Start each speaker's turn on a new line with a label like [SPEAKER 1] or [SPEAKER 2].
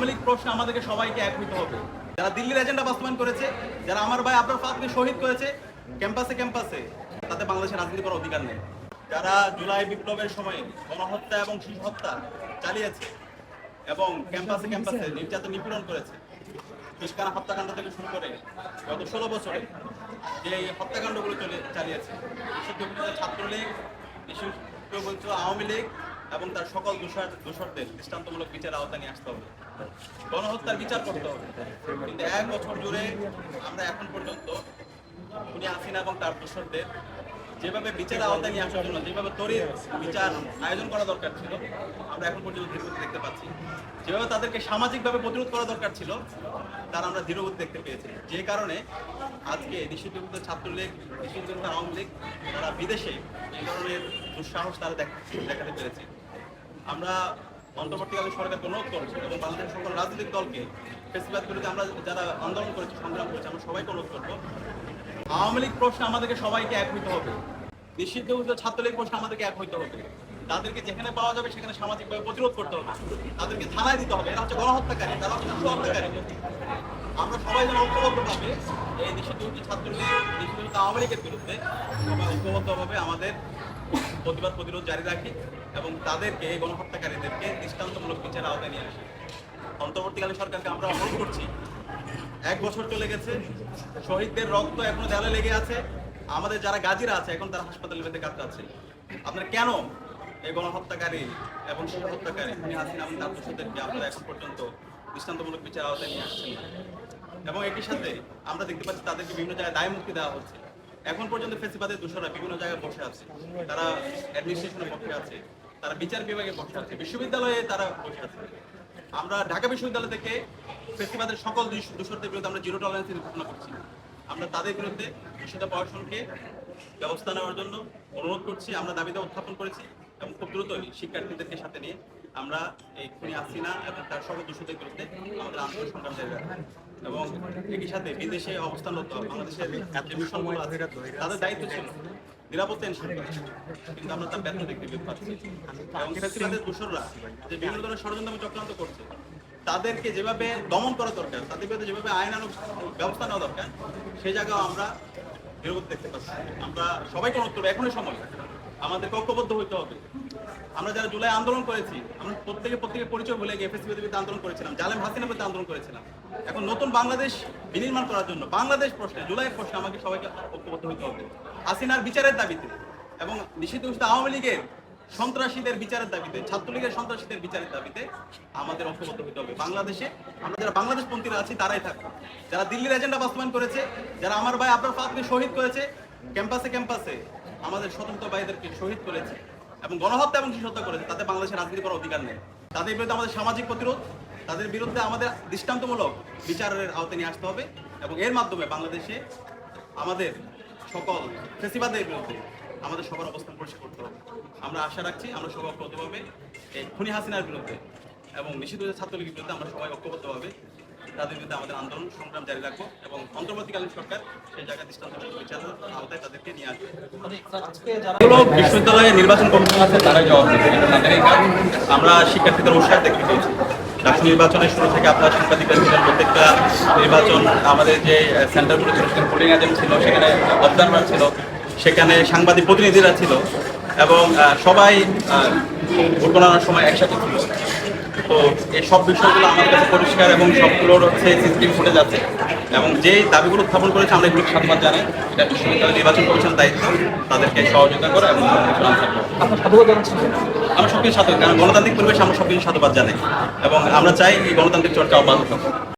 [SPEAKER 1] আওয়ামী লীগ প্রশ্নে আমাদেরকে সবাইকে এক হইতে হবে। যারা দিল্লির এজেন্ডা বাস্তবায়ন করেছে, যারা আমার ভাই আবরার ফাতকে শহীদ করেছে ক্যাম্পাসে ক্যাম্পাসে তাতে বাংলাদেশের রাজনীতি করার অধিকার নেই। যারা জুলাই বিপ্লবের সময় গণহত্যা এবং শিশু হত্যা চালিয়েছে এবং ক্যাম্পাসে ক্যাম্পাসে নির্যাতন নিপীড়ন করেছে পিসকানা হত্যাকাণ্ড থেকে শুরু করে গত ষোলো বছরে যে হত্যাকাণ্ডগুলো চলে, চালিয়েছে ছাত্রলীগ, বিশেষজ্ঞ আওয়ামী লীগ এবং তার সকল দোষর দোষরদের দৃষ্টান্তমূলক বিচার আওতায় নিয়ে আসতে হবে। গণহত্যার বিচার করতে হবে। কিন্তু এক বছর জুড়ে আমরা এখন পর্যন্ত উনি হাসিনা এবং তার দোষরদের যেভাবে বিচার আওতায় নিয়ে আসার জন্য, যেভাবে তরির বিচার আয়োজন করা দরকার ছিল, আমরা এখন পর্যন্ত ধীরগতি দেখতে পাচ্ছি। যেভাবে তাদেরকে সামাজিকভাবে প্রতিরোধ করা দরকার ছিল, তার আমরা ধীরগতি দেখতে পেয়েছি। যে কারণে আজকে নিষিদ্ধ ছাত্রলীগ নিষিদ্ধ আওয়ামী লীগ, তারা বিদেশে এই ধরনের দুঃসাহস তারা দেখ- দেখাতে পেরেছে। আমরা অন্তর্বর্তীকালীন সরকারকে অনুরোধ করছি এবং বাংলাদেশের সকল রাজনৈতিক দলকে ফেসিবাদ বিরুদ্ধে আমরা যারা আন্দোলন করেছি, সংগ্রাম করেছি, আমরা সবাইকে অনুরোধ করব, আওয়ামী লীগ প্রশ্নে আমাদেরকে সবাইকে এক হইতে হবে। নিষিদ্ধ ছাত্রলীগ প্রশ্নে আমাদেরকে এক হইতে হবে। তাদেরকে যেখানে পাওয়া যাবে সেখানে সামাজিকভাবে প্রতিরোধ করতে হবে। তাদেরকে থানায় দিতে হবে। এরা হচ্ছে গণহত্যাকারী, তারা হচ্ছে শিশু হত্যাকারী আমরা সবাই যেন ঐক্যবদ্ধভাবে এই নিষিদ্ধ ছাত্রলীগ, নিষিদ্ধ আওয়ামী লীগের বিরুদ্ধে সবাই ঐক্যবদ্ধভাবে আমাদের প্রতিবাদ প্রতিরোধ জারি রাখি এবং তাদেরকে এই গণহত্যাকারীদেরকে দৃষ্টান্তমূলক বিচার আওতায় নিয়ে আসি। অন্তর্বর্তীকালীন সরকারকে আমরা অনুরোধ করছি, এক বছর চলে গেছে, শহীদদের রক্ত এখনও দেয়ালে লেগে আছে, আমাদের যারা গাজীরা আছে, এখন তারা হাসপাতালে বেঁধে কাঁপতে আপনারা কেন এই গণহত্যাকারী এবং হত্যাকারী হাসিনা এবং তার আপনারা এখন পর্যন্ত দৃষ্টান্তমূলক বিচার আওতায় নিয়ে আসছেন এবং একই সাথে আমরা দেখতে পাচ্ছি তাদেরকে বিভিন্ন জায়গায় দায় মুক্তি দেওয়া হচ্ছে। এখন পর্যন্ত ফেসিবাদের দোষরা বিভিন্ন জায়গায় বসে আছে। তারা অ্যাডমিনিস্ট্রেশনে বসে আছে, তারা বিচার বিভাগে বসে আছে, বিশ্ববিদ্যালয়ে তারা বসে আছে। আমরা ঢাকা বিশ্ববিদ্যালয় থেকে ফেস্টিভালের সকল দূষ- দূষণদের বিরুদ্ধে আমরা জিরো টলারেন্সের ঘোষণা করছি। আমরা তাদের বিরুদ্ধে বিশুদ্ধ প্রশাসনকে ব্যবস্থা নেওয়ার জন্য অনুরোধ করছি, আমরা দাবিতে উত্থাপন করেছি এবং খুব দ্রুতই শিক্ষার্থীদেরকে সাথে নিয়ে আমরা এই খুনি হাসিনা এবং তার সকল দূষণদের বিরুদ্ধে আমাদের আন্দোলন সংগ্রাম রাখব। এবং একই সাথে বিদেশে অবস্থানরত বাংলাদেশের মিশনগুলো আছে, তাদের দায়িত্ব ছিল নিরাপত্তা কিন্তু আমরা তার ব্যর্থ দেখতে পাচ্ছি এবং দূষণরা যে বিভিন্ন ধরনের ষড়যন্ত্র চক্রান্ত করছে, তাদেরকে যেভাবে দমন করা দরকার, তাদের বিরুদ্ধে যেভাবে আইনানুগ ব্যবস্থা নেওয়া দরকার সেই জায়গাও আমরা দেখতে পাচ্ছি। আমরা সবাইকে অনুরোধ এখনই সময়। আমাদের ঐক্যবদ্ধ হইতে হবে। আমরা যারা জুলাই আন্দোলন করেছি, আমরা প্রত্যেকে প্রত্যেকে পরিচয় ভুলে গিয়ে এফএসসি বিরুদ্ধে আন্দোলন করেছিলাম, জালেম হাসিনা বিরুদ্ধে আন্দোলন করেছিলাম। এখন নতুন বাংলাদেশ বিনির্মাণ করার জন্য, বাংলাদেশ প্রশ্নে, জুলাইয়ের প্রশ্নে আমাকে সবাইকে ঐক্যবদ্ধ হইতে হবে। হাসিনার বিচারের দাবিতে এবং নিষিদ্ধ আওয়ামী লীগের সন্ত্রাসীদের বিচারের দাবিতে, ছাত্রলীগের সন্ত্রাসীদের বিচারের দাবিতে আমাদের ঐক্যবদ্ধ হতে হবে। বাংলাদেশে আমরা যারা বাংলাদেশ পন্থীরা আছি, তারাই থাকব। যারা দিল্লির এজেন্ডা বাস্তবায়ন করেছে, যারা আমার ভাই আবরার ফাতকে শহীদ করেছে ক্যাম্পাসে ক্যাম্পাসে আমাদের স্বতন্ত্র ভাইদেরকে শহীদ করেছে এবং গণহত্যা এবং শিশু হত্যা করেছে, তাতে বাংলাদেশের রাজনীতি করার অধিকার নেই। তাদের বিরুদ্ধে আমাদের সামাজিক প্রতিরোধ, তাদের বিরুদ্ধে আমাদের দৃষ্টান্তমূলক বিচারের আওতায় নিয়ে আসতে হবে এবং এর মাধ্যমে বাংলাদেশে আমাদের সকল ফেসিবাদের বিরুদ্ধে আমাদের সবার অবস্থান পরিষ্কার করতে হবে। আমরা আশা রাখছি আমরা সবাই ঐক্যবদ্ধভাবে এই খুনি হাসিনার বিরুদ্ধে এবং নিষিদ্ধ ছাত্রলীগের বিরুদ্ধে আমরা সবাই ঐক্যবদ্ধভাবে তাদের বিরুদ্ধে আমাদের আন্দোলন সংগ্রাম জারি রাখব এবং অন্তর্বর্তীকালীন সরকার সেই জায়গায় দৃষ্টান্তমূলক বিচারের আওতায় তাদেরকে নিয়ে আসবে। হলো বিশ্ববিদ্যালয়ে নির্বাচন কমিশন আছে তারাই জবাব আমরা শিক্ষার্থীদের উৎসাহ দেখতে পেয়েছি। ডাকসু নির্বাচনের শুরু থেকে আপনারা সাংবাদিকরা ছিলেন প্রত্যেকটা নির্বাচন আমাদের যে সেন্টারগুলো ছিল সেখানে পোলিং এজেন্ট ছিল সেখানে অবজারভার ছিল সেখানে সাংবাদিক প্রতিনিধিরা ছিল এবং সবাই ভোট গণনার সময় একসাথে ছিল। তো এই সব বিষয়গুলো আমার কাছে পরিষ্কার এবং সবগুলোর হচ্ছে সিসিটিভি ফুটেজ যাচ্ছে এবং যে দাবিগুলো উত্থাপন করেছে আমরা এগুলো সাধুবাদ জানাই এটা বিশ্ববিদ্যালয় নির্বাচন কমিশন দায়িত্ব তাদেরকে সহযোগিতা করা এবং আমরা সবকিছু সাধু কারণ গণতান্ত্রিক পরিবেশে আমরা সবকিছু সাধুবাদ জানাই। এবং আমরা চাই এই গণতান্ত্রিক চর্চা অব্যাহত থাকুক।